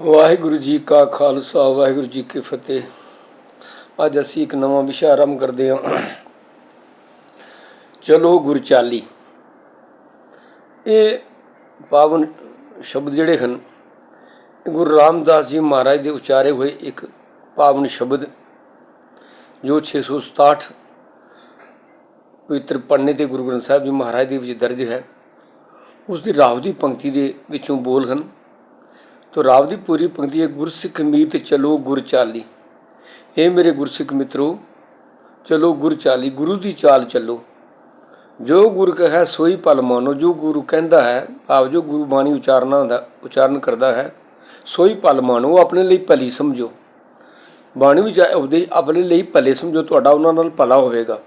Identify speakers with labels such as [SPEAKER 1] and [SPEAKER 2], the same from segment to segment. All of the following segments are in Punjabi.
[SPEAKER 1] ਵਾਹਿਗੁਰੂ ਜੀ ਕਾ ਖਾਲਸਾ, ਵਾਹਿਗੁਰੂ ਜੀ ਕੀ ਫਤਿਹ। ਅੱਜ ਅਸੀਂ ਇੱਕ ਨਵਾਂ ਵਿਸ਼ਾ ਆਰੰਭ ਕਰਦੇ ਹਾਂ। ਚਲੋ ਗੁਰਚਾਲੀ ਇਹ ਪਾਵਨ ਸ਼ਬਦ ਜਿਹੜੇ ਹਨ, ਇਹ ਗੁਰੂ ਰਾਮਦਾਸ ਜੀ ਮਹਾਰਾਜ ਦੇ ਉਚਾਰੇ ਹੋਏ ਇੱਕ ਪਾਵਨ ਸ਼ਬਦ, ਜੋ 667 ਪਵਿੱਤਰ ਪੰਨੇ ਤੇ ਗੁਰੂ ਗ੍ਰੰਥ ਸਾਹਿਬ ਜੀ ਮਹਾਰਾਜ ਦੇ ਵਿੱਚ ਦਰਜ ਹੈ। ਉਸ ਦੀ ਰਾਵ ਦੀ ਪੰਕਤੀ ਦੇ ਵਿੱਚੋਂ ਬੋਲ ਹਨ। ਤੋ ਰਾਵ ਦੀ ਪੂਰੀ ਪੰਕਤੀ ਹੈ, ਗੁਰਸਿੱਖ ਮੀਤ ਚਲੋ ਗੁਰ ਚਾਲੀ। ਇਹ ਮੇਰੇ ਗੁਰਸਿੱਖ ਮਿੱਤਰੋ, ਚਲੋ ਗੁਰ ਚਾਲੀ, ਗੁਰੂ ਦੀ ਚਾਲ ਚੱਲੋ। ਜੋ ਗੁਰ ਕਹੈ ਸੋਈ ਪਲ ਮਾਨੋ, ਜੋ ਗੁਰੂ ਕਹਿੰਦਾ ਹੈ, ਭਾਵ ਜੋ ਗੁਰੂ ਬਾਣੀ ਉਚਾਰਨਾ ਹੁੰਦਾ, ਉਚਾਰਨ ਕਰਦਾ ਹੈ, ਸੋਈ ਪਲ ਮਾਨੋ ਆਪਣੇ ਲਈ ਭਲੀ ਸਮਝੋ। ਬਾਣੀ ਵਿੱਚ ਉਪਦੇਸ਼, ਆਪਣੇ ਲਈ ਭਲੇ ਸਮਝੋ, ਤੁਹਾਡਾ ਉਹਨਾਂ ਨਾਲ ਭਲਾ ਹੋਵੇਗਾ।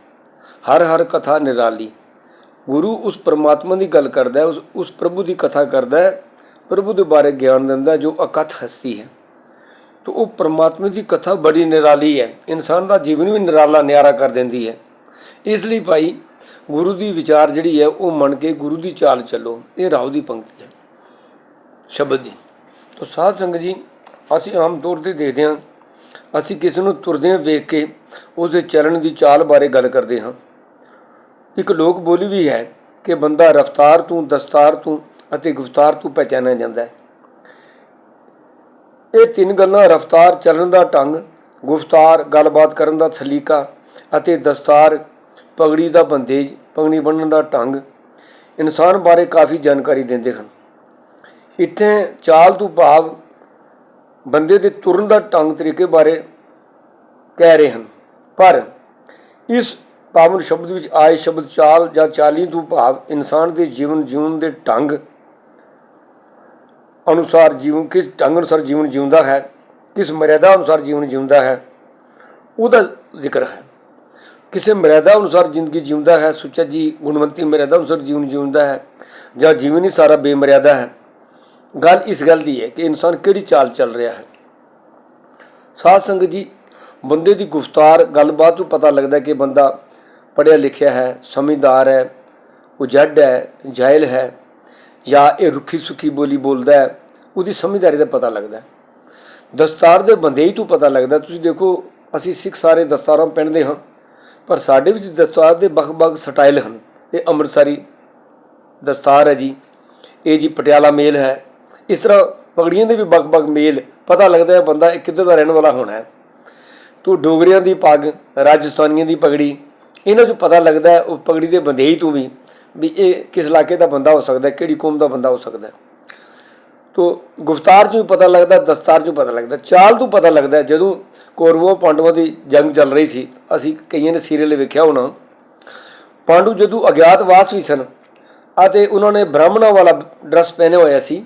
[SPEAKER 1] ਹਰ ਹਰ ਕਥਾ ਨਿਰਾਲੀ। ਗੁਰੂ ਉਸ ਪਰਮਾਤਮਾ ਦੀ ਗੱਲ ਕਰਦਾ ਹੈ, ਉਸ ਉਸ ਪ੍ਰਭੂ ਦੀ ਕਥਾ ਕਰਦਾ ਹੈ ਪ੍ਰਭੂ ਦੇ ਬਾਰੇ ਗਿਆਨ ਦਿੰਦਾ ਜੋ ਅਕਥ ਹਸਤੀ ਹੈ। ਤੋ ਉਹ ਪਰਮਾਤਮਾ ਦੀ ਕਥਾ ਬੜੀ ਨਿਰਾਲੀ ਹੈ। ਇਨਸਾਨ ਦਾ ਜੀਵਨ ਵੀ ਨਿਰਾਲਾ ਨਿਆਰਾ ਕਰ ਦਿੰਦੀ ਹੈ। ਇਸ ਲਈ ਭਾਈ ਗੁਰੂ ਦੀ ਵਿਚਾਰ ਜਿਹੜੀ ਹੈ, ਉਹ ਮੰਨ ਕੇ ਗੁਰੂ ਦੀ ਚਾਲ ਚੱਲੋ। ਇਹ ਰਾਉ ਦੀ ਪੰਕਤੀ ਹੈ। ਸ਼ਬਦ ਦੀ। ਤੋ ਸਾਧ ਸੰਗਤ ਜੀ, ਅਸੀਂ ਆਮ ਤੌਰ ਤੇ ਦੇਖਦੇ ਹਾਂ, ਅਸੀਂ ਕਿਸੇ ਨੂੰ ਤੁਰਦਿਆਂ ਵੇਖ ਕੇ ਉਸ ਦੇ ਚੱਲਣ ਦੀ ਚਾਲ ਬਾਰੇ ਗੱਲ ਕਰਦੇ ਹਾਂ। ਇੱਕ ਲੋਕ ਬੋਲੀ ਵੀ ਹੈ ਕਿ, ਬੰਦਾ ਰਫਤਾਰ ਤੋਂ, ਦਸਤਾਰ ਤੋਂ ਅਤੇ ਗੁਫਤਾਰ ਤੋਂ ਪਹਿਚਾਨਿਆ ਜਾਂਦਾ ਹੈ। ਇਹ ਤਿੰਨ ਗੱਲਾਂ ਰਫਤਾਰ ਚੱਲਣ ਦਾ ਢੰਗ, ਗੁਫਤਾਰ ਗੱਲਬਾਤ ਕਰਨ ਦਾ ਸਲੀਕਾ ਅਤੇ ਦਸਤਾਰ ਪਗੜੀ ਦਾ ਬੰਦੇਜ, ਪਗੜੀ ਬੰਨਣ ਦਾ ਢੰਗ ਇਨਸਾਨ ਬਾਰੇ ਕਾਫੀ ਜਾਣਕਾਰੀ ਦਿੰਦੇ ਹਨ। ਇੱਥੇ ਚਾਲ ਤੋਂ ਭਾਵ ਬੰਦੇ ਦੇ ਤੁਰਨ ਦਾ ਢੰਗ ਤਰੀਕੇ ਬਾਰੇ ਕਹਿ ਰਹੇ ਹਨ। ਪਰ ਇਸ ਪਾਵਨ ਸ਼ਬਦ ਵਿੱਚ ਆਏ ਸ਼ਬਦ ਚਾਲ ਜਾਂ ਚਾਲੀ ਤੋਂ ਭਾਵ ਇਨਸਾਨ ਦੇ ਜੀਵਨ ਜਿਉਣ ਦੇ ਢੰਗ ਅਨੁਸਾਰ ਜੀਵਨ, ਕਿਸ ਢੰਗ ਅਨੁਸਾਰ ਜੀਵਨ ਜਿਉਂਦਾ ਹੈ, ਕਿਸ ਮਰਿਆਦਾ ਅਨੁਸਾਰ ਜੀਵਨ ਜਿਉਂਦਾ ਹੈ, ਉਹਦਾ ਜ਼ਿਕਰ ਹੈ। ਕਿਸੇ ਮਰਿਆਦਾ ਅਨੁਸਾਰ ਜ਼ਿੰਦਗੀ ਜਿਉਂਦਾ ਹੈ, ਸੁੱਚਾ ਜੀ, ਗੁਣਵੰਤੀ ਮਰਿਆਦਾ ਅਨੁਸਾਰ ਜੀਵਨ ਜਿਉਂਦਾ ਹੈ, ਜਾਂ ਜੀਵਨ ਹੀ ਸਾਰਾ ਬੇਮਰਿਆਦਾ ਹੈ। ਗੱਲ ਇਸ ਗੱਲ ਦੀ ਹੈ ਕਿ ਇਨਸਾਨ ਕਿਹੜੀ ਚਾਲ ਚੱਲ ਰਿਹਾ ਹੈ। ਸਾਧ ਸੰਗਤ ਜੀ, ਬੰਦੇ ਦੀ ਗੁਫਤਾਰ, ਗੱਲਬਾਤ ਤੋਂ ਪਤਾ ਲੱਗਦਾ ਕਿ ਬੰਦਾ ਪੜ੍ਹਿਆ ਲਿਖਿਆ ਹੈ, ਸਮਝਦਾਰ ਹੈ, ਉਜੱਡ ਹੈ, ਜਾਇਲ ਹੈ। ਜਾਂ ਇਹ ਰੁੱਖੀ ਸੁੱਖੀ ਬੋਲੀ ਬੋਲਦਾ ਹੈ, ਉਹਦੀ ਸਮਝਦਾਰੀ ਦਾ ਪਤਾ ਲੱਗਦਾ ਦਸਤਾਰ ਦੇ ਬੰਦੇ ਹੀ ਤੋਂ ਪਤਾ ਲੱਗਦਾ ਤੁਸੀਂ ਦੇਖੋ, ਅਸੀਂ ਸਿੱਖ ਸਾਰੇ ਦਸਤਾਰਾਂ ਪਹਿਨਦੇ ਹਾਂ, ਪਰ ਸਾਡੇ ਵਿੱਚ ਦਸਤਾਰ ਦੇ ਵੱਖ-ਵੱਖ ਸਟਾਈਲ ਹਨ। ਇਹ ਅੰਮ੍ਰਿਤਸਰੀ ਦਸਤਾਰ ਹੈ ਜੀ, ਇਹ ਜੀ ਪਟਿਆਲਾ ਮੇਲ ਹੈ। ਇਸ ਤਰ੍ਹਾਂ ਪਗੜੀਆਂ ਦੇ ਵੀ ਵੱਖ-ਵੱਖ ਮੇਲ ਪਤਾ ਲੱਗਦਾ ਹੈ, ਬੰਦਾ ਇਹ ਕਿੱਧਰ ਦਾ ਰਹਿਣ ਵਾਲਾ ਹੋਣਾ ਹੈ। ਤੋ ਡੋਗਰਿਆਂ ਦੀ ਪੱਗ, ਰਾਜਸਥਾਨੀਆਂ ਦੀ ਪਗੜੀ, ਇਹਨਾਂ ਤੋਂ ਪਤਾ ਲੱਗਦਾ ਉਹ ਪਗੜੀ ਦੇ ਬੰਦੇਈ ਤੋਂ ਵੀ। ਵੀ ਇਹ ਕਿਸ ਇਲਾਕੇ ਦਾ ਬੰਦਾ ਹੋ ਸਕਦਾ ਕਿਹੜੀ ਕੌਮ ਦਾ ਬੰਦਾ ਹੋ ਸਕਦਾ ਤੋ ਗੁਫਤਾਰ ਤੋਂ ਵੀ ਪਤਾ ਲੱਗਦਾ, ਦਸਤਾਰ ਤੋਂ ਪਤਾ ਲੱਗਦਾ, ਚਾਲ ਤੋਂ ਪਤਾ ਲੱਗਦਾ ਜਦੋਂ ਕੌਰਵੋਂ ਪਾਂਡਵਾਂ ਦੀ ਜੰਗ ਚੱਲ ਰਹੀ ਸੀ, ਅਸੀਂ ਕਈਆਂ ਨੇ ਸੀਰੀਅਲ ਵੇਖਿਆ ਹੋਣਾ। ਪਾਂਡੂ ਜਦੋਂ ਅਗਿਆਤਵਾਸ ਵੀ ਸਨ ਅਤੇ ਉਹਨਾਂ ਨੇ ਬ੍ਰਾਹਮਣਾਂ ਵਾਲਾ ਡਰੈਸ ਪਹਿਨਿਆ ਹੋਇਆ ਸੀ,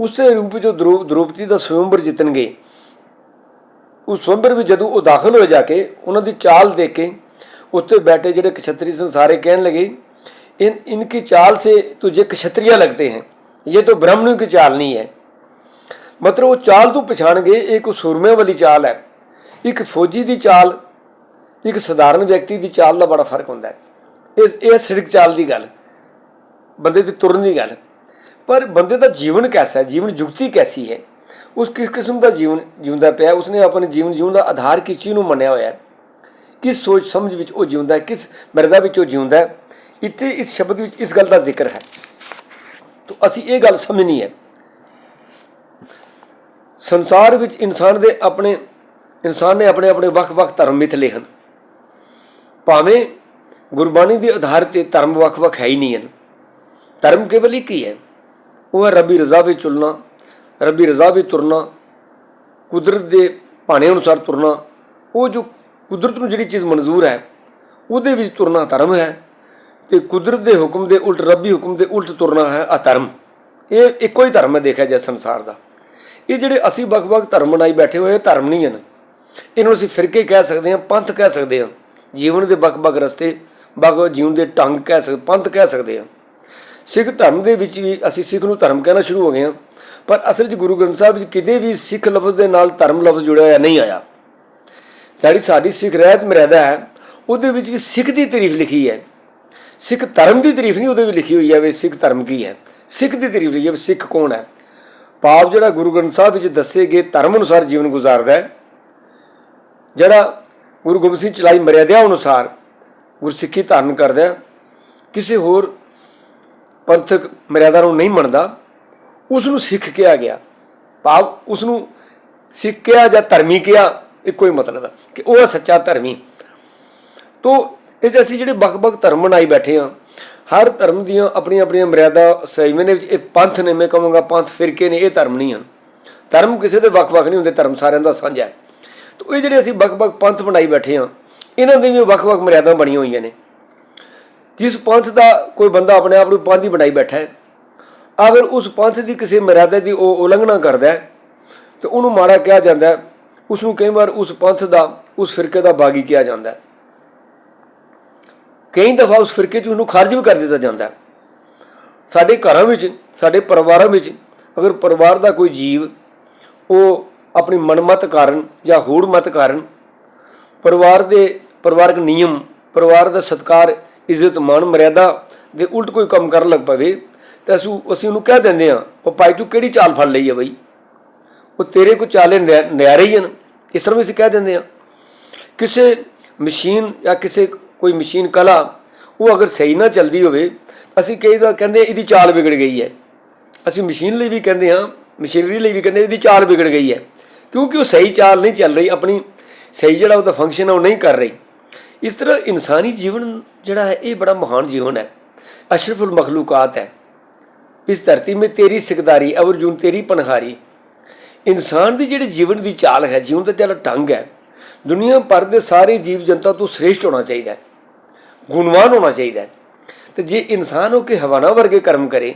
[SPEAKER 1] ਉਸੇ ਰੂਪ ਵਿੱਚ ਉਹ ਦ੍ਰੋ- ਦ੍ਰੋਪਦੀ ਦਾ ਸਵੰਬਰ ਜਿੱਤਣਗੇ। ਉਸ ਸਵੰਬਰ ਵਿੱਚ ਜਦੋਂ ਉਹ ਦਾਖਲ ਹੋਏ ਜਾ ਕੇ, ਉਹਨਾਂ ਦੀ ਚਾਲ ਦੇਖ ਕੇ ਉੱਤੇ ਬੈਠੇ ਜਿਹੜੇ ਕਸ਼ਤਰੀ ਸਨ ਸਾਰੇ ਕਹਿਣ ਲੱਗੇ इन इनकी चाल से तुझे क्षत्रिय लगते हैं ये तो ब्राह्मणों की चाल नहीं है ਮਤਲਬ ਉਹ ਚਾਲ ਤੋਂ ਪਛਾਣ ਗਏ ਇਹ ਇੱਕ ਸੂਰਮੇ ਵਾਲੀ ਚਾਲ ਹੈ ਇੱਕ ਫੌਜੀ ਦੀ ਚਾਲ ਇੱਕ ਸਧਾਰਨ ਵਿਅਕਤੀ ਦੀ ਚਾਲ ਦਾ ਬੜਾ ਫਰਕ ਹੁੰਦਾ ਹੈ ਇਹ ਇਹ ਸੜਕ ਚਾਲ ਦੀ ਗੱਲ ਬੰਦੇ ਦੀ ਤੁਰਨ ਦੀ ਗੱਲ ਪਰ ਬੰਦੇ ਦਾ ਜੀਵਨ ਕੈਸਾ ਹੈ ਜੀਵਨ ਜੁਗਤੀ ਕੈਸੀ ਹੈ ਉਸ ਕਿਸ ਕਿਸਮ ਦਾ ਜੀਵਨ ਜਿਉਂਦਾ ਪਿਆ ਉਸਨੇ ਆਪਣੇ ਜੀਵਨ ਜਿਉਣ ਦਾ ਆਧਾਰ ਕਿਸ ਚੀਜ਼ ਨੂੰ ਮੰਨਿਆ ਹੋਇਆ ਹੈ ਕਿਸ ਸੋਚ ਸਮਝ ਵਿੱਚ ਉਹ ਜਿਉਂਦਾ ਹੈ ਕਿਸ ਮਰਦਾ ਵਿੱਚ ਉਹ ਜਿਉਂਦਾ ਹੈ ਇੱਥੇ ਇਸ ਸ਼ਬਦ ਵਿੱਚ ਇਸ ਗੱਲ ਦਾ ਜ਼ਿਕਰ ਹੈ। ਤਾਂ ਅਸੀਂ ਇਹ ਗੱਲ ਸਮਝਣੀ ਹੈ। ਸੰਸਾਰ ਵਿੱਚ ਇਨਸਾਨ ਦੇ ਆਪਣੇ, ਇਨਸਾਨ ਨੇ ਆਪਣੇ ਆਪਣੇ ਵੱਖ-ਵੱਖ ਧਰਮ ਮਿਥਲੇ ਹਨ। ਭਾਵੇਂ ਗੁਰਬਾਣੀ ਦੇ ਆਧਾਰ ਤੇ ਧਰਮ ਵੱਖ-ਵੱਖ ਹੈ ਹੀ ਨਹੀਂ ਹਨ ਧਰਮ ਕੇਵਲ ਇੱਕ ਹੀ ਹੈ। ਉਹ ਹੈ ਰੱਬੀ ਰਜ਼ਾ ਵਿੱਚ ਚੁਲਣਾ ਰੱਬੀ ਰਜ਼ਾ ਵਿੱਚ ਤੁਰਨਾ, ਕੁਦਰਤ ਦੇ ਭਾਣੇ ਅਨੁਸਾਰ ਤੁਰਨਾ। ਉਹ ਜੋ ਕੁਦਰਤ ਨੂੰ ਜਿਹੜੀ ਚੀਜ਼ ਮਨਜ਼ੂਰ ਹੈ, ਉਹਦੇ ਵਿੱਚ ਤੁਰਨਾ ਧਰਮ ਹੈ। ਤੇ ਕੁਦਰਤ ਦੇ ਹੁਕਮ ਦੇ ਉਲਟ, ਰੱਬੀ ਹੁਕਮ ਦੇ ਉਲਟ ਤੁਰਨਾ ਹੈ ਅਧਰਮ। ਇਹ ਇੱਕੋ ਹੀ ਧਰਮ ਹੈ, ਦੇਖਿਆ ਜਾਏ ਸੰਸਾਰ ਦਾ। ਇਹ ਜਿਹੜੇ ਅਸੀਂ ਵੱਖ-ਵੱਖ ਧਰਮ ਬਣਾਈ ਬੈਠੇ ਹੋਏ, ਇਹ ਧਰਮ ਨਹੀਂ ਹਨ। ਇਹਨੂੰ ਅਸੀਂ ਫਿਰਕੇ ਕਹਿ ਸਕਦੇ ਹਾਂ, ਪੰਥ ਕਹਿ ਸਕਦੇ ਹਾਂ। ਜੀਵਨ ਦੇ ਵੱਖ-ਵੱਖ ਰਸਤੇ, ਵੱਖ-ਵੱਖ ਜੀਵਨ ਦੇ ਢੰਗ ਕਹਿ ਸਕਦੇ, ਪੰਥ ਕਹਿ ਸਕਦੇ ਹਾਂ। ਸਿੱਖ ਧਰਮ ਦੇ ਵਿੱਚ ਵੀ ਅਸੀਂ ਸਿੱਖ ਨੂੰ ਧਰਮ ਕਹਿਣਾ ਸ਼ੁਰੂ ਹੋ ਗਏ ਹਾਂ। ਪਰ ਅਸਲ 'ਚ ਗੁਰੂ ਗ੍ਰੰਥ ਸਾਹਿਬ ਵਿੱਚ ਕਿਤੇ ਵੀ ਸਿੱਖ ਲਫ਼ਜ਼ ਦੇ ਨਾਲ ਧਰਮ ਲਫ਼ਜ਼ ਜੁੜਿਆ ਹੋਇਆ ਨਹੀਂ ਆਇਆ। ਸਾਡੀ ਸਾਡੀ ਸਿੱਖ ਰਹਿਤ ਮਰਿਆਦਾ ਹੈ, ਉਹਦੇ ਵਿੱਚ ਵੀ ਸਿੱਖ ਦੀ ਤਾਰੀਫ ਲਿਖੀ ਹੈ। ਸਿੱਖ ਧਰਮ ਦੀ ਤਾਰੀਫ ਨਹੀਂ ਉਹਦੇ ਵਿੱਚ ਲਿਖੀ ਹੋਈ ਹੈ ਵੀ ਸਿੱਖ ਧਰਮ ਕੀ ਹੈ। ਸਿੱਖ ਦੀ ਤਾਰੀਫ ਲਿਖੀ ਹੈ ਵੀ ਸਿੱਖ ਕੌਣ ਹੈ? ਪਾਪ ਜਿਹੜਾ ਗੁਰੂ ਗ੍ਰੰਥ ਸਾਹਿਬ ਵਿੱਚ ਦੱਸੇ ਗਏ ਧਰਮ ਅਨੁਸਾਰ ਜੀਵਨ ਗੁਜ਼ਾਰਦਾ ਹੈ। ਜਿਹੜਾ ਗੁਰੂ ਗੋਬਿੰਦ ਸਿੰਘ ਚਲਾਈ ਮਰਿਆਦਾ ਅਨੁਸਾਰ ਗੁਰਸਿੱਖੀ ਧਾਰਨ ਕਰਦਾ ਕਿਸੇ ਹੋਰ ਪੰਥਕ ਮਰਿਆਦਾ ਨੂੰ ਨਹੀਂ ਮੰਨਦਾ। ਉਸ ਨੂੰ ਸਿੱਖ ਕਿਹਾ ਗਿਆ। ਭਾਵ ਉਸ ਨੂੰ ਸਿੱਖ ਕਿਹਾ ਜਾਂ ਧਰਮੀ ਕਿਹਾ ਇੱਕੋ ਹੀ ਮਤਲਬ ਹੈ ਕਿ ਉਹ ਹੈ ਸੱਚਾ ਧਰਮੀ। ਤੋ ਇਹ 'ਚ ਅਸੀਂ ਜਿਹੜੇ ਵੱਖ-ਵੱਖ ਧਰਮ ਬਣਾਈ ਬੈਠੇ ਹਾਂ, ਹਰ ਧਰਮ ਦੀਆਂ ਆਪਣੀਆਂ ਆਪਣੀਆਂ ਮਰਿਆਦਾ ਸਹੀਵੇਂ ਦੇ ਵਿੱਚ ਇਹ ਪੰਥ ਨੇ, ਮੈਂ ਕਹਾਂਗਾ ਪੰਥ ਫਿਰਕੇ ਨੇ, ਇਹ ਧਰਮ ਨਹੀਂ ਹਨ। ਧਰਮ ਕਿਸੇ ਦੇ ਵੱਖ-ਵੱਖ ਨਹੀਂ ਹੁੰਦੇ, ਧਰਮ ਸਾਰਿਆਂ ਦਾ ਸਾਂਝਾ ਹੈ। ਤੋ ਇਹ ਜਿਹੜੇ ਅਸੀਂ ਵੱਖ-ਵੱਖ ਪੰਥ ਬਣਾਈ ਬੈਠੇ ਹਾਂ, ਇਹਨਾਂ ਦੀ ਵੀ ਵੱਖ-ਵੱਖ ਮਰਿਆਦਾ ਬਣੀਆਂ ਹੋਈਆਂ ਨੇ। ਜਿਸ ਪੰਥ ਦਾ ਕੋਈ ਬੰਦਾ ਆਪਣੇ ਆਪ ਨੂੰ ਪੰਥ ਹੀ ਬਣਾਈ ਬੈਠਾ ਹੈ, ਅਗਰ ਉਸ ਪੰਥ ਦੀ ਕਿਸੇ ਮਰਿਆਦਾ ਦੀ ਉਹ ਉਲੰਘਣਾ ਕਰਦਾ ਹੈ, ਤੇ ਉਹਨੂੰ ਮਾੜਾ ਕਿਹਾ ਜਾਂਦਾ ਹੈ ਉਸ ਨੂੰ ਕਈ ਵਾਰ ਉਸ ਪੰਥ ਦਾ, ਉਸ ਫਿਰਕੇ ਦਾ ਬਾਗੀ ਕਿਹਾ ਜਾਂਦਾ ਹੈ। ਕਈ ਦਫਾ ਉਸ ਫਿਰਕੇ 'ਚ ਉਹਨੂੰ ਖਾਰਜ ਵੀ ਕਰ ਦਿੱਤਾ ਜਾਂਦਾ। ਸਾਡੇ ਘਰਾਂ ਵਿੱਚ, ਸਾਡੇ ਪਰਿਵਾਰਾਂ ਵਿੱਚ ਅਗਰ ਪਰਿਵਾਰ ਦਾ ਕੋਈ ਜੀਵ ਉਹ ਆਪਣੀ ਮਨਮਤ ਕਾਰਨ ਜਾਂ ਹੂੜ ਮਤ ਕਾਰਨ ਪਰਿਵਾਰ ਦੇ ਪਰਿਵਾਰਕ ਨਿਯਮ, ਪਰਿਵਾਰ ਦਾ ਸਤਕਾਰ, ਇੱਜ਼ਤ, ਮਾਣ, ਮਰਿਆਦਾ ਦੇ ਉਲਟ ਕੋਈ ਕੰਮ ਕਰਨ ਲੱਗ ਪਵੇ, ਤਾਂ ਅਸੀਂ ਅਸੀਂ ਉਹਨੂੰ ਕਹਿ ਦਿੰਦੇ ਆ ਉਹ ਭਾਈ ਤੂੰ ਕਿਹੜੀ ਚਾਲ ਫੜ ਲਈ ਹੈ ਬਈ? ਉਹ ਤੇਰੇ ਕੋ ਚਾਲੇ ਨਿਆ- ਨਿਆਰੇ ਹੀ ਹਨ। ਇਸ ਤਰ੍ਹਾਂ ਵੀ ਅਸੀਂ ਕਹਿ ਦਿੰਦੇ ਆ ਕਿਸੇ ਮਸ਼ੀਨ ਜਾਂ ਕਿਸੇ ਕੋਈ ਮਸ਼ੀਨ ਕਲਾ, ਉਹ ਅਗਰ ਸਹੀ ਨਾ ਚੱਲਦੀ ਹੋਵੇ, ਅਸੀਂ ਕਈ ਦਾ ਕਹਿੰਦੇ ਇਹਦੀ ਚਾਲ ਵਿਗੜ ਗਈ ਹੈ। ਅਸੀਂ ਮਸ਼ੀਨ ਲਈ ਵੀ ਕਹਿੰਦੇ ਹਾਂ, ਮਸ਼ੀਨਰੀ ਲਈ ਵੀ ਕਹਿੰਦੇ ਇਹਦੀ ਚਾਲ ਵਿਗੜ ਗਈ ਹੈ। ਕਿਉਂਕਿ ਉਹ ਸਹੀ ਚਾਲ ਨਹੀਂ ਚੱਲ ਰਹੀ, ਆਪਣੀ ਸਹੀ ਜਿਹੜਾ ਉਹਦਾ ਫੰਕਸ਼ਨ ਹੈ ਉਹ ਨਹੀਂ ਕਰ ਰਹੀ। ਇਸ ਤਰ੍ਹਾਂ ਇਨਸਾਨੀ ਜੀਵਨ ਜਿਹੜਾ ਹੈ, ਇਹ ਬੜਾ ਮਹਾਨ ਜੀਵਨ ਹੈ। ਅਸ਼ਰਫੁਲ ਮਖਲੂਕਾਤ ਹੈ। ਇਸ ਧਰਤੀ ਮੇ ਤੇਰੀ ਸਿਕਦਾਰੀ, ਅਵਰਜੂਨ ਤੇਰੀ ਪਨਹਾਰੀ। ਇਨਸਾਨ ਦੀ ਜਿਹੜੀ ਜੀਵਨ ਦੀ ਚਾਲ ਹੈ, ਜੀਵਨ ਦਾ ਜਿਹੜਾ ਢੰਗ ਹੈ, ਦੁਨੀਆ ਭਰ ਦੇ ਸਾਰੇ ਜੀਵ ਜਨਤਾ ਤੋਂ ਸ੍ਰੇਸ਼ਟ ਹੋਣਾ ਚਾਹੀਦਾ ਹੈ। ਗੁਣਵਾਨ ਹੋਣਾ ਚਾਹੀਦਾ ਹੈ। ਤੇ ਜੇ ਇਨਸਾਨ ਹੋ ਕੇ ਹਵਾਨਾ ਵਰਗੇ ਕਰਮ ਕਰੇ,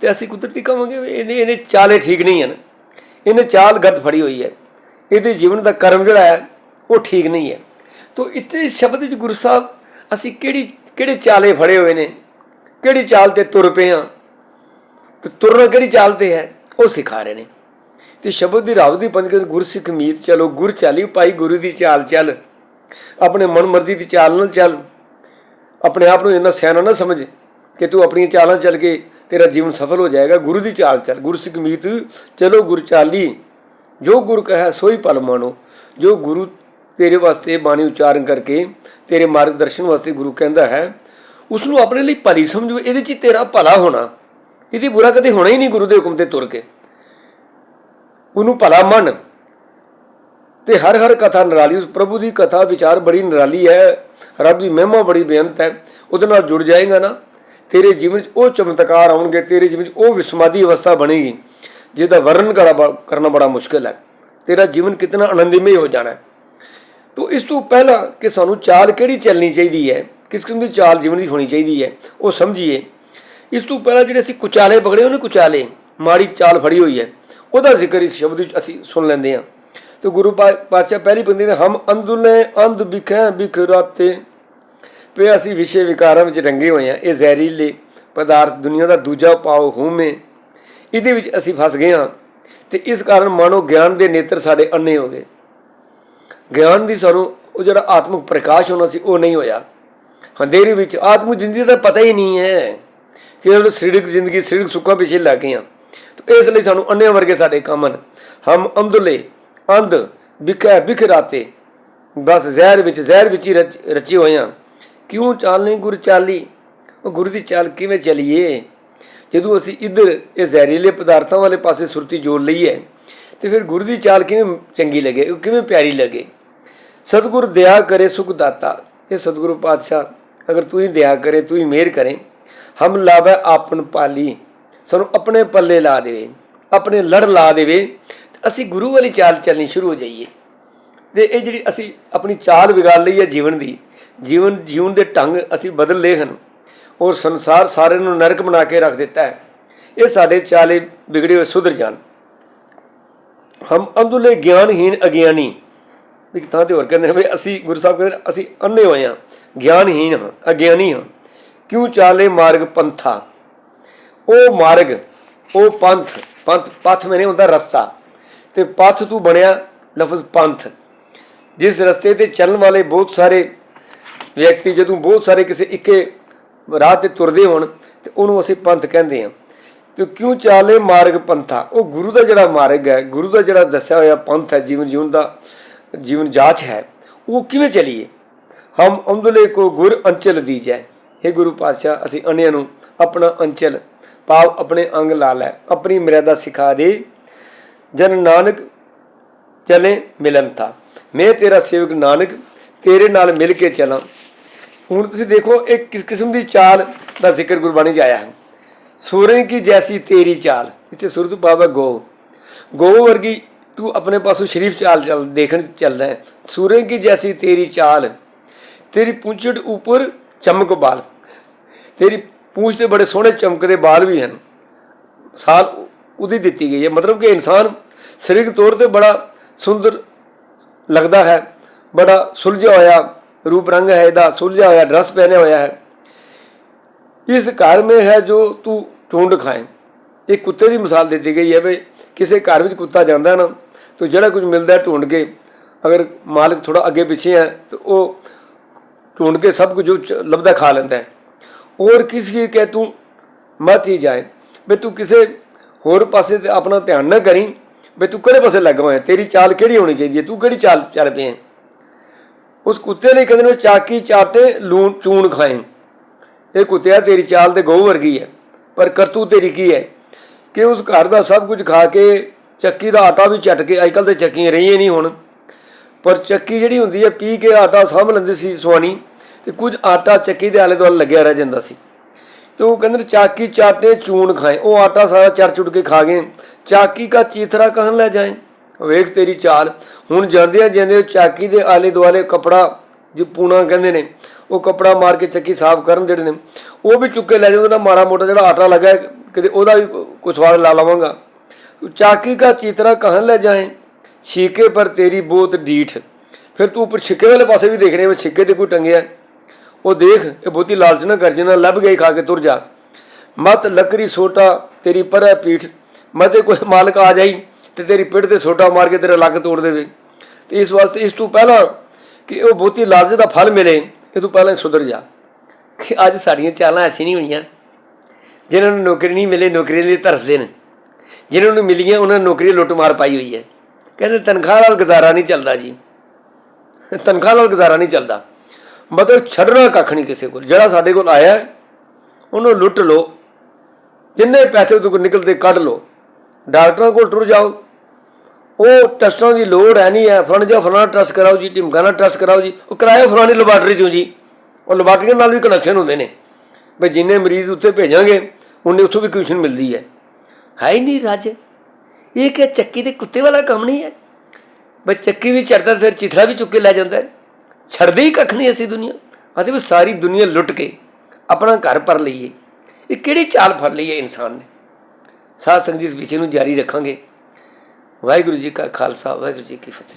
[SPEAKER 1] ਤੇ ਅਸੀਂ ਕੁਦਰਤੀ ਕਹਾਂਗੇ ਵੀ ਇਹਨੇ ਇਹਨੇ ਚਾਲੇ ਠੀਕ ਨਹੀਂ ਹਨ। ਇਹਨੇ ਚਾਲ ਗਲਤ ਫੜੀ ਹੋਈ ਹੈ। ਇਹਦੇ ਜੀਵਨ ਦਾ ਕਰਮ ਜਿਹੜਾ ਹੈ, ਉਹ ਠੀਕ ਨਹੀਂ ਹੈ। ਤੋ ਇੱਥੇ ਸ਼ਬਦ ਵਿੱਚ ਗੁਰੂ ਸਾਹਿਬ, ਅਸੀਂ ਕਿਹੜੀ ਕਿਹੜੇ ਚਾਲੇ ਫੜੇ ਹੋਏ ਨੇ? ਕਿਹੜੀ ਚਾਲ ਤੇ ਤੁਰ ਪਏ ਹਾਂ? ਤੇ ਤੁਰਨਾ ਕਿਹੜੀ ਚਾਲ ਤੇ ਹੈ? ਉਹ ਸਿਖਾ ਰਹੇ ਨੇ। ਤੇ ਸ਼ਬਦ ਦੀ ਰਾਵ ਦੀ ਪੰਜ ਗੁਰਸਿੱਖ ਮੀਤ ਚਲੋ, ਗੁਰ ਚਾਲੀ, ਭਾਈ ਗੁਰੂ ਦੀ ਚਾਲ ਚੱਲ। ਆਪਣੇ ਮਨ ਮਰਜ਼ੀ ਦੀ ਚਾਲ ਨਾਲ ਚੱਲ। ਆਪਣੇ ਆਪ ਨੂੰ ਇੰਨਾ ਸਿਆਣਾ ਨਾ ਸਮਝ ਕਿ ਤੂੰ ਆਪਣੀਆਂ ਚਾਲਾਂ ਚੱਲ ਕੇ ਤੇਰਾ ਜੀਵਨ ਸਫਲ ਹੋ ਜਾਏਗਾ, ਗੁਰੂ ਦੀ ਚਾਲ ਚੱਲ ਗੁਰਸਿੱਖ ਮੀਤ, ਚਲੋ ਗੁਰ ਚਾਲੀ। ਜੋ ਗੁਰ ਕਹੈ ਸੋਈ ਪਲ ਮਾਣੋ, ਜੋ ਗੁਰੂ ਤੇਰੇ ਵਾਸਤੇ ਬਾਣੀ ਉਚਾਰਨ ਕਰਕੇ ਤੇਰੇ ਮਾਰਗਦਰਸ਼ਨ ਵਾਸਤੇ ਗੁਰੂ ਕਹਿੰਦਾ ਹੈ ਉਸ ਨੂੰ ਆਪਣੇ ਲਈ ਭਲੀ ਸਮਝੋ, ਇਹਦੇ 'ਚ ਤੇਰਾ ਭਲਾ ਹੋਣਾ। ਇਹਦੀ ਬੁਰਾ ਕਦੇ ਹੋਣਾ ਹੀ ਨਹੀਂ ਗੁਰੂ ਦੇ ਹੁਕਮ ਤੇ ਤੁਰ ਕੇ। ਉਹਨੂੰ ਭਲਾ ਮੰਨ। ਤੇ ਹਰ ਹਰ ਕਥਾ ਨਿਰਾਲੀ, ਉਸ ਪ੍ਰਭੂ ਦੀ ਕਥਾ ਵਿਚਾਰ ਬੜੀ ਨਿਰਾਲੀ ਹੈ। ਰੱਬ ਦੀ ਮਹਿਮਾ ਬੜੀ ਬੇਅੰਤ ਹੈ। ਉਹਦੇ ਨਾਲ ਜੁੜ ਜਾਏਗਾ ਨਾ, ਤੇਰੇ ਜੀਵਨ 'ਚ ਉਹ ਚਮਤਕਾਰ ਆਉਣਗੇ, ਤੇਰੇ ਜੀਵਨ 'ਚ ਉਹ ਵਿਸਮਾਦੀ ਅਵਸਥਾ ਬਣੇਗੀ, ਜਿਹਦਾ ਵਰਣਨ ਕਰਨਾ ਬੜਾ ਮੁਸ਼ਕਲ ਹੈ। ਤੇਰਾ ਜੀਵਨ ਕਿਤਨਾ ਆਨੰਦਮਈ ਹੋ ਜਾਣਾ ਤੋ ਇਸ ਤੋਂ ਪਹਿਲਾਂ ਕਿ ਸਾਨੂੰ ਚਾਲ ਕਿਹੜੀ ਚੱਲਣੀ ਚਾਹੀਦੀ ਹੈ, ਕਿਸ ਕਿਸਮ ਦੀ ਚਾਲ ਜੀਵਨ ਦੀ ਹੋਣੀ ਚਾਹੀਦੀ ਹੈ, ਉਹ ਸਮਝੀਏ। ਇਸ ਤੋਂ ਪਹਿਲਾਂ ਜਿਹੜੇ ਅਸੀਂ ਕੁਚਾਲੇ ਪਕੜੇ, ਉਹਨੇ ਕੁਚਾਲੇ, ਮਾੜੀ ਚਾਲ ਫੜੀ ਹੋਈ ਹੈ। ਉਹਦਾ ਜ਼ਿਕਰ ਇਸ ਸ਼ਬਦ ਵਿੱਚ ਅਸੀਂ ਸੁਣ ਲੈਂਦੇ ਹਾਂ। ਤੇ ਗੁਰੂ ਪਾ- ਪਾਤਸ਼ਾਹ ਪਹਿਲੀ ਪੰਕਤੀ ਨੇ, ਹਮ ਅੰਦੁਲੇ ਅੰਧ ਬਿਖੈ ਬਿਖਰਾਤੇ ਪਏ ਅਸੀਂ ਵਿਸ਼ੇ ਵਿਕਾਰਾਂ ਵਿੱਚ ਰੰਗੇ ਹੋਏ ਹਾਂ, ਇਹ ਜ਼ਹਿਰੀਲੇ ਪਦਾਰਥ ਦੁਨੀਆ ਦਾ ਦੂਜਾ ਪਾਉ ਹੂਮੇ ਇਹਦੇ ਵਿੱਚ ਅਸੀਂ ਫਸ ਗਏ ਹਾਂ ਤੇ ਇਸ ਕਾਰਨ ਮਾਨੋ ਗਿਆਨ ਦੇ ਨੇਤਰ ਸਾਡੇ ਅੰਨੇ ਹੋ ਗਏ। ਗਿਆਨ ਦੀ ਸਾਨੂੰ, ਉਹ ਜਿਹੜਾ ਆਤਮਿਕ ਪ੍ਰਕਾਸ਼ ਹੋਣਾ ਸੀ, ਉਹ ਨਹੀਂ ਹੋਇਆ। ਹਨੇਰੇ ਵਿੱਚ ਆਤਮਿਕ ਜ਼ਿੰਦਗੀ ਦਾ ਪਤਾ ਹੀ ਨਹੀਂ ਹੈ ਕਿ ਉਹ ਸਰੀਰਕ ਜ਼ਿੰਦਗੀ ਸਰੀਰਕ ਸੁੱਖਾਂ ਪਿੱਛੇ ਲੱਗ ਗਏ ਹਾਂ ਇਸ ਲਈ ਸਾਨੂੰ ਅੰਨਿਆਂ ਵਰਗੇ ਸਾਡੇ ਕੰਮ ਹਨ। ਹਮ ਅੰਧਲੇ ਅੰਧ, ਬਿਖੈ ਬਿਖਰਾਤੇ। ਬਸ ਜ਼ਹਿਰ ਵਿੱਚ ਜ਼ਹਿਰ ਵਿੱਚ ਹੀ ਰਚ- ਰਚੇ ਹੋਏ ਹਾਂ ਕਿਉਂ ਚਾਲ ਨਹੀਂ ਗੁਰ ਚਾਲੀ? ਉਹ ਗੁਰੂ ਦੀ ਚਾਲ ਕਿਵੇਂ ਚਲੀਏ? ਜਦੋਂ ਅਸੀਂ ਇੱਧਰ ਇਹ ਜ਼ਹਿਰੀਲੇ ਪਦਾਰਥਾਂ ਵਾਲੇ ਪਾਸੇ ਸੁਰਤੀ ਜੋੜ ਲਈ ਹੈ, ਤੇ ਫਿਰ ਗੁਰੂ ਦੀ ਚਾਲ ਕਿਵੇਂ ਚੰਗੀ ਲੱਗੇ ਕਿਵੇਂ ਪਿਆਰੀ ਲੱਗੇ? ਸਤਿਗੁਰ ਦਇਆ ਕਰੇ ਸੁਖ ਦਾਤਾ। ਇਹ ਸਤਿਗੁਰੂ ਪਾਤਸ਼ਾਹ, ਅਗਰ ਤੂੰ ਹੀ ਦਇਆ ਕਰੇ, ਤੂੰ ਹੀ ਮਿਹਰ ਕਰੇ, ਹਮ ਲਾਵੇ ਆਪਨ ਪਾਲੀ। ਸਾਨੂੰ ਆਪਣੇ ਪੱਲੇ ਲਾ ਦੇਵੇ, ਆਪਣੇ ਲੜ ਲਾ ਦੇਵੇ ਅਸੀਂ ਗੁਰੂ ਵਾਲੀ ਚਾਲ ਚੱਲਣੀ ਸ਼ੁਰੂ ਹੋ ਜਾਈਏ। ਤੇ ਇਹ ਜਿਹੜੀ ਅਸੀਂ ਆਪਣੀ ਚਾਲ ਵਿਗਾੜ ਲਈ ਹੈ ਜੀਵਨ ਦੀ, ਜੀਵਨ ਜੀਵਨ ਦੇ ਢੰਗ ਅਸੀਂ ਬਦਲ ਲਏ ਹਨ। ਔਰ ਸੰਸਾਰ ਸਾਰੇ ਨੂੰ ਨਰਕ ਬਣਾ ਕੇ ਰੱਖ ਦਿੱਤਾ ਹੈ। ਇਹ ਸਾਡੇ ਚਾਲੇ ਵਿਗੜੇ ਹੋਏ ਸੁਧਰ ਜਾਣ। ਹਮ ਅੰਧੁਲੇ ਗਿਆਨਹੀਨ ਅਗਿਆਨੀ। ਇੱਕ ਥਾਂ ਤੇ ਹੋਰ ਕਹਿੰਦੇ ਨੇ ਵੀ ਅਸੀਂ ਗੁਰੂ ਸਾਹਿਬ ਕਹਿੰਦੇ ਅਸੀਂ ਅੰਨੇ ਹੋਏ ਹਾਂ ਗਿਆਨਹੀਨ ਹਾਂ, ਅਗਿਆਨੀ ਹਾਂ। ਕਿਉਂ ਚਾਲੇ ਮਾਰਗ ਪੰਥਾ? ਉਹ ਮਾਰਗ, ਉਹ ਪੰਥ ਪੰਥ, ਪਥ ਮੈਨੇ ਹੁੰਦਾ ਰਸਤਾ। ਤੇ ਪਥ ਤੂੰ ਬਣਿਆ ਲਫ਼ਜ਼ ਪੰਥ। ਜਿਸ ਰਸਤੇ ਤੇ ਚੱਲਣ ਵਾਲੇ ਬਹੁਤ ਸਾਰੇ ਵਿਅਕਤੀ ਜਦੋਂ ਬਹੁਤ ਸਾਰੇ ਕਿਸੇ ਇੱਕੇ ਰਾਹ ਤੇ ਤੁਰਦੇ ਹੋਣ, ਤੇ ਉਹਨੂੰ ਅਸੀਂ ਪੰਥ ਕਹਿੰਦੇ ਹਾਂ। ਤੇ ਕਿਉਂ ਚਾਲੇ ਮਾਰਗ ਪੰਥਾ? ਉਹ ਗੁਰੂ ਦਾ ਜਿਹੜਾ ਮਾਰਗ ਹੈ, ਗੁਰੂ ਦਾ ਜਿਹੜਾ ਦੱਸਿਆ ਹੋਇਆ ਪੰਥ ਹੈ, ਜੀਵਨ ਜੀਵਨ ਦਾ, ਜੀਵਨ ਜਾਚ ਹੈ, ਉਹ ਕਿਵੇਂ ਚਲੀਏ? ਹਮ ਅੰਦਲੇ ਕੋ ਗੁਰ ਅੰਚਲ ਦੀਜੈ। ਇਹ ਗੁਰੂ ਪਾਤਸ਼ਾਹ, ਅਸੀਂ ਅਨਿਆਂ ਨੂੰ ਆਪਣਾ ਅੰਚਲ, ਭਾਵ ਆਪਣੇ ਅੰਗ ਲਾ ਲੈ, ਆਪਣੀ ਮਰਿਆਦਾ ਸਿਖਾ ਦੇ। ਜਨ ਨਾਨਕ ਚਲੇ ਮਿਲਨ ਥਾ। ਮੈਂ ਤੇਰਾ ਸੇਵਕ ਨਾਨਕ, ਤੇਰੇ ਨਾਲ ਮਿਲ ਕੇ ਚਲਾਂ। ਹੁਣ ਤੁਸੀਂ ਦੇਖੋ, ਇਹ ਕਿਸ ਕਿਸਮ ਦੀ ਚਾਲ ਦਾ ਜ਼ਿਕਰ ਗੁਰਬਾਣੀ 'ਚ ਆਇਆ ਹੈ। ਸੂਰਜ ਕੀ ਜੈਸੀ ਤੇਰੀ ਚਾਲ। ਇੱਥੇ ਸੁਰਤ ਪਾਵਾ ਗੋ। ਗੋ ਵਰਗੀ ਤੂੰ ਆਪਣੇ ਪਾਸੋਂ ਸ਼ਰੀਫ ਚਾਲ ਚੱਲ, ਦੇਖਣ ਚੱਲਦਾ ਹੈ। ਸੂਰਜ ਕੀ ਜੈਸੀ ਤੇਰੀ ਚਾਲ। ਤੇਰੀ ਪੂੰਛੜ ਉੱਪਰ ਚਮਕ ਬਾਲ। ਤੇਰੀ ਪੂੰਛ ਤੇ ਬੜੇ ਸੋਹਣੇ ਚਮਕਦੇ ਬਾਲ ਵੀ ਹਨ। ਸਾਲ ਉਹਦੀ ਦਿੱਤੀ ਗਈ ਹੈ। ਮਤਲਬ ਕਿ ਇਨਸਾਨ ਸਰੀਰਕ ਤੌਰ ਤੇ ਬੜਾ ਸੁੰਦਰ ਲੱਗਦਾ ਹੈ, ਬੜਾ ਸੁਲਝਿਆ ਹੋਇਆ ਰੂਪ ਰੰਗ ਹੈ, ਇਹਦਾ ਸੁਲਝਿਆ ਹੋਇਆ ਡਰੈਸ ਪਹਿਨਿਆ ਹੋਇਆ ਹੈ। ਇਸ ਘਰ में ਹੈ ਜੋ ਤੂੰ ਢੂੰਡ ਖਾਏ। ਇਹ ਕੁੱਤੇ ਦੀ ਮਿਸਾਲ ਦਿੱਤੀ ਗਈ ਹੈ ਵੀ ਕਿਸੇ ਘਰ ਵਿੱਚ ਕੁੱਤਾ ਜਾਂਦਾ ਨਾ, ਤਾਂ ਜਿਹੜਾ ਕੁਝ ਮਿਲਦਾ ਹੈ ਢੂੰਡ ਕੇ। ਅਗਰ ਮਾਲਕ ਥੋੜਾ ਅੱਗੇ ਪਿੱਛੇ ਹੈ, ਤਾਂ ਉਹ ਢੂੰਡ ਕੇ ਸਭ ਕੁਝ ਜੋ ਚ- ਲੱਭਦਾ ਖਾ ਲੈਂਦਾ ਹੈ। ਔਰ ਕਿਸ ਕੀ ਕਹਿ ਤੂੰ ਮਤ ਹੀ ਜਾਏ ਵੀ ਤੂੰ ਕਿਸੇ ਹੋਰ ਪਾਸੇ ਤੇ ਆਪਣਾ ਧਿਆਨ ਨਾ ਕਰੀ ਵੀ ਤੂੰ ਕਿਹੜੇ ਪਾਸੇ ਲੱਗਾ ਹੋਇਆ? ਤੇਰੀ ਚਾਲ ਕਿਹੜੀ ਹੋਣੀ ਚਾਹੀਦੀ ਹੈ? ਤੂੰ ਕਿਹੜੀ ਚਾਲ ਚੱਲ ਪਿਆ ਹੈ? ਉਸ ਕੁੱਤੇ ਲਈ ਕਹਿੰਦੇ ਨੇ ਚਾਕੀ ਚਾਟੇ ਲੂਣ ਚੂਣ ਖਾਏ। ਇਹ ਕੁੱਤਿਆ ਤੇਰੀ ਚਾਲ ਤੇ ਗਊ ਵਰਗੀ ਹੈ। ਪਰ ਕਰਤੂ ਤੇਰੀ ਕੀ ਹੈ? ਕਿ ਉਸ ਘਰ ਦਾ ਸਭ ਕੁਝ ਖਾ ਕੇ ਚੱਕੀ ਦਾ ਆਟਾ ਵੀ ਚੱਟ ਕੇ ਅੱਜਕੱਲ ਤੇ ਚੱਕੀਆਂ ਰਹੀਆਂ ਨਹੀਂ ਹੁਣ। ਪਰ ਚੱਕੀ ਜਿਹੜੀ ਹੁੰਦੀ ਹੈ, ਪੀ ਕੇ ਆਟਾ ਸਾਂਭ ਲੈਂਦੀ ਸੀ ਸੁਆਣੀ ਤੇ ਕੁਝ ਆਟਾ ਚੱਕੀ ਦੇ ਆਲੇ ਦੁਆਲੇ ਲੱਗਿਆ ਰਹਿ ਜਾਂਦਾ ਸੀ। ਤੇ ਉਹ ਕਹਿੰਦੇ ਨੇ, ਚਾਕੀ ਚਾਟੇ ਚੂਨ ਖਾਏ। ਉਹ ਆਟਾ ਸਾਰਾ ਚੜ ਚੁੜ ਕੇ ਖਾ ਗਏ। ਚਾਕੀ ਕਾ ਚੀਥਰਾ ਕਹਨ ਲੈ ਜਾਏ? ਵੇਖ ਤੇਰੀ ਚਾਲ। ਹੁਣ ਜਾਂਦੇ ਜਾਂਦੇ ਚਾਕੀ ਦੇ ਆਲੇ ਦੁਆਲੇ ਕਪੜਾ, ਜੋ ਪੂਣਾ ਕਹਿੰਦੇ ਨੇ, ਉਹ ਕਪੜਾ ਮਾਰ ਕੇ ਚੱਕੀ ਸਾਫ਼ ਕਰਨ ਜਿਹੜੇ ਨੇ, ਉਹ ਵੀ ਚੁੱਕ ਕੇ ਲੈ ਜਾਂਦੇ ਨਾ ਮਾੜਾ ਮੋਟਾ ਜਿਹੜਾ ਆਟਾ ਲੱਗਾ ਕਿਤੇ ਉਹਦਾ ਵੀ ਕੋਈ ਸਵਾਦ ਲਾ ਲਵਾਂਗਾ। ਚਾਕੀ ਕਾ ਚੀਤਰਾ ਕਹਨ ਲੈ ਜਾਏ? ਛੀਕੇ ਪਰ ਤੇਰੀ ਬਹੁਤ ਡੀਠ ਫਿਰ ਤੂੰ ਉੱਪਰ ਛਿੱਕੇ ਵਾਲੇ ਪਾਸੇ ਵੀ ਦੇਖ ਰਿਹਾ ਵੀ ਛਿੱਕੇ ਤੇ ਕੋਈ ਟੰਗਿਆ। ਉਹ ਦੇਖ ਇਹ ਬਹੁਤੀ ਲਾਲਚ ਨਾ ਕਰ, ਜਿੰਨਾ ਲੱਭ ਗਈ ਖਾ ਕੇ ਤੁਰ ਜਾ। ਮਤ ਲੱਕਰੀ ਸੋਟਾ, ਤੇਰੀ ਪਰੈ ਪੀਠ। ਮਤੇ ਕੋਈ ਮਾਲਕ ਆ ਜਾਈ ਤੇ ਤੇਰੀ ਪਿੱਠ ਤੇ ਸੋਟਾ ਮਾਰ ਕੇ ਤੇਰਾ ਲੱਕ ਤੋੜ ਦੇਵੇ। ਤੇ ਇਸ ਵਾਸਤੇ ਇਸ ਤੋਂ ਪਹਿਲਾਂ ਕਿ ਉਹ ਬਹੁਤੀ ਲਾਲਚ ਦਾ ਫਲ ਮਿਲੇ, ਇਹ ਤੋਂ ਪਹਿਲਾਂ ਹੀ ਸੁਧਰ ਜਾ। ਕਿ ਅੱਜ ਸਾਡੀਆਂ ਚਾਲਾਂ ਐਸੀ ਨਹੀਂ ਹੋਈਆਂ। ਜਿਨ੍ਹਾਂ ਨੂੰ ਨੌਕਰੀ ਨਹੀਂ ਮਿਲੇ, ਨੌਕਰੀ ਲਈ ਤਰਸਦੇ ਨੇ। ਜਿਨ੍ਹਾਂ ਨੂੰ ਮਿਲੀਆਂ, ਉਹਨਾਂ ਨੂੰ ਨੌਕਰੀ ਲੁੱਟ ਮਾਰ ਪਾਈ ਹੋਈ ਹੈ। ਕਹਿੰਦੇ ਤਨਖਾਹ ਨਾਲ ਗੁਜ਼ਾਰਾ ਨਹੀਂ ਚੱਲਦਾ ਜੀ। ਤਨਖਾਹ ਨਾਲ ਗੁਜ਼ਾਰਾ ਨਹੀਂ ਚੱਲਦਾ। ਮਤਲਬ ਛੱਡਣਾ ਕੱਖ ਨਹੀਂ ਕਿਸੇ ਕੋਲ। ਜਿਹੜਾ ਸਾਡੇ ਕੋਲ ਆਇਆ ਉਹਨੂੰ ਲੁੱਟ ਲਓ। ਜਿੰਨੇ ਪੈਸੇ ਉਹਦੇ ਕੋਲ ਨਿਕਲਦੇ ਕੱਢ ਲਓ। ਡਾਕਟਰਾਂ ਕੋਲ ਟੁਰ ਜਾਓ। ਉਹ ਟੈਸਟਾਂ ਦੀ ਲੋੜ ਹੈ ਨਹੀਂ ਹੈ। ਫਲਾਣੇ ਜਿਹਾ ਫਲਾਣਾ ਟੈਸਟ ਕਰਾਓ ਜੀ, ਢਿਮਕਾਣਾ ਟੈਸਟ ਕਰਾਓ ਜੀ। ਉਹ ਕਰਾਇਆ ਫਲਾਣੀ ਲੈਬਾਰਟਰੀ ਚੋਂ ਜੀ। ਉਹ ਲੈਬਾਰਟਰੀਆਂ ਨਾਲ ਵੀ ਕਨੈਕਸ਼ਨ ਹੁੰਦੇ ਨੇ। ਵੀ ਜਿੰਨੇ ਮਰੀਜ਼ ਉੱਥੇ ਭੇਜਾਂਗੇ, ਉਹਨੇ ਉੱਥੋਂ ਵੀ ਕਮਿਸ਼ਨ ਮਿਲਦੀ ਹੈ। ਹੈ ਹੀ ਨਹੀਂ ਰਾਜ। ਇਹ ਕਿ ਚੱਕੀ ਦੇ ਕੁੱਤੇ ਵਾਲਾ ਕੰਮ ਨਹੀਂ ਹੈ? ਬਈ ਚੱਕੀ ਵੀ ਚੜਦਾ ਫਿਰ ਚਿਥੜਾ ਵੀ ਚੁੱਕ ਕੇ ਲੈ ਜਾਂਦਾ ਹੈ। ਛੱਡਦੇ ਹੀ ਕੱਖ ਨਹੀਂ ਅਸੀਂ ਦੁਨੀਆ। ਆਦੇ ਵੀ ਸਾਰੀ ਦੁਨੀਆ ਲੁੱਟ ਕੇ ਆਪਣਾ ਘਰ ਭਰ ਲਈਏ। ਇਹ ਕਿਹੜੀ ਚਾਲ ਫੜ ਲਈ ਹੈ ਇਨਸਾਨ ਨੇ? ਸਾਧ ਸੰਗਤ ਜੀ ਇਸ ਵਿਸ਼ੇ ਨੂੰ ਜਾਰੀ ਰੱਖਾਂਗੇ। ਵਾਹਿਗੁਰੂ ਜੀ ਕਾ ਖਾਲਸਾ, ਵਾਹਿਗੁਰੂ ਜੀ ਕੀ ਫਤਿਹ।